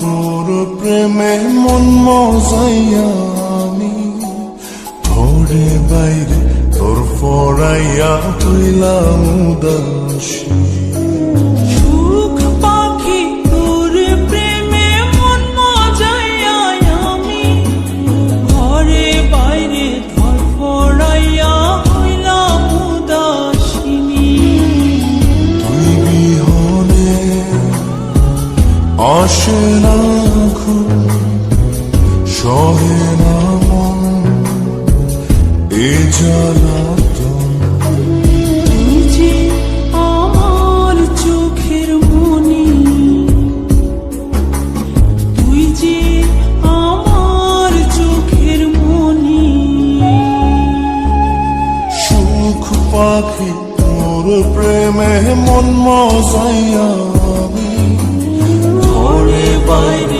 তোর প্রেমে মন মজাইয়া আমি ঘরে বাইরে তোর ফরাইয়া তুইলাম উদাসী। আসে না ঘুম সহে না মন এ জ্বালাতন যে আমার চোখের মনি, তুই যে আমার চোখের মনি, সুখ পাখি, তোর প্রেমে মন মজাইয়া বাইরে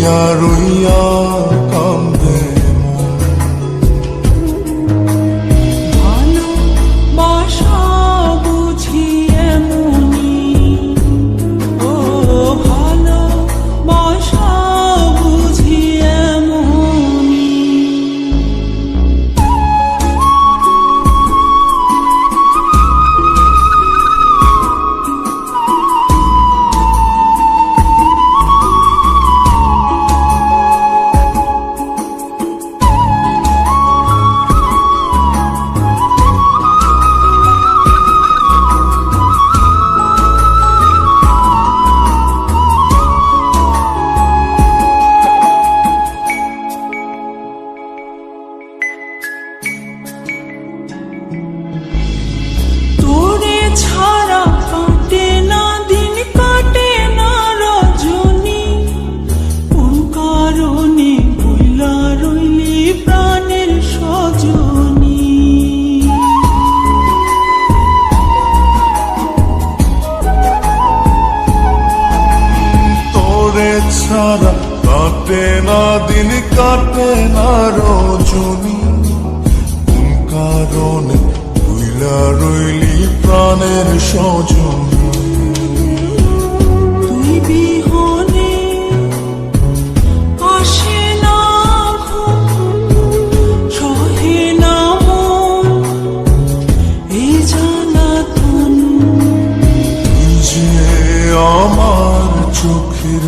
rüya rüya. ছাড়া কাটে না দিন কাটে না রজনী। কোন কারণে ভুইলা রইলি প্রাণের সজনী? আমার চোখের